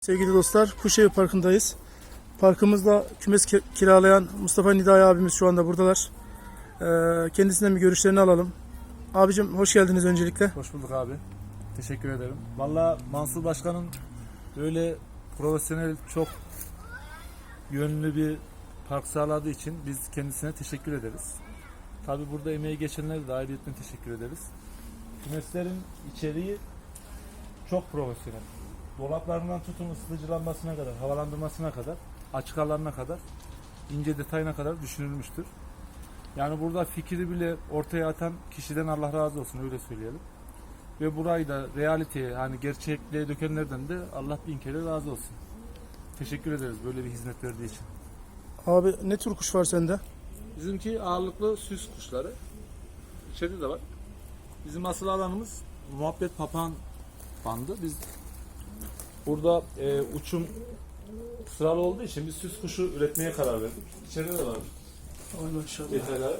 Sevgili dostlar, Kuşevi Parkı'ndayız. Parkımızda kümes ki- kiralayan Mustafa Nidai abimiz şu anda buradalar. Ee, kendisinden bir görüşlerini alalım. Abicim hoş geldiniz öncelikle. Hoş bulduk abi. Teşekkür ederim. Valla Mansur Başkan'ın böyle profesyonel çok yönlü bir park sağladığı için biz kendisine teşekkür ederiz. Tabi burada emeği geçenlere de ayrıyetten teşekkür ederiz. Kümeslerin içeriği çok profesyonel. Dolaplarından tutun ısıtıcılanmasına kadar, havalandırmasına kadar, açık alanına kadar, ince detayına kadar düşünülmüştür. Yani burada fikri bile ortaya atan kişiden Allah razı olsun öyle söyleyelim. Ve burayı da realiteye hani gerçekliğe dökenlerden de Allah bin kere razı olsun. Teşekkür ederiz böyle bir hizmet verdiği için. Abi ne tür kuş var sende? Bizimki ağırlıklı süs kuşları. İçeride de var. Bizim asıl alanımız muhabbet papağan bandı. Biz burada e, uçum sıralı olduğu için biz süs kuşu üretmeye karar verdik. İçeride de var Ay maşallah. detaylar.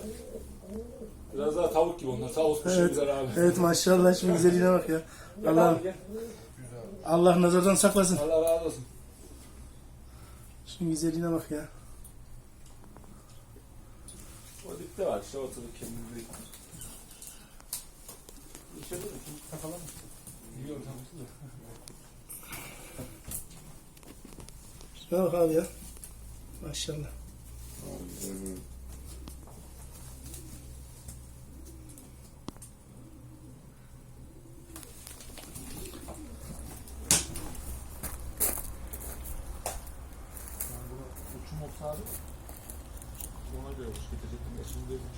Biraz daha tavuk gibi onlar. Tavuk kuşu Evet. güzel abi. Evet maşallah şimdi güzelliğine bak ya. Gel Allah abi, gel. Allah nazardan saklasın. Allah razı olsun. Şimdi güzelliğine bak ya. O dipte var işte ortada kendini değil. İçeride de kim takalım mı? Biliyorum tabii Şuna bak ya. Maşallah. Ona göre uç getirecektim. Şimdi uçum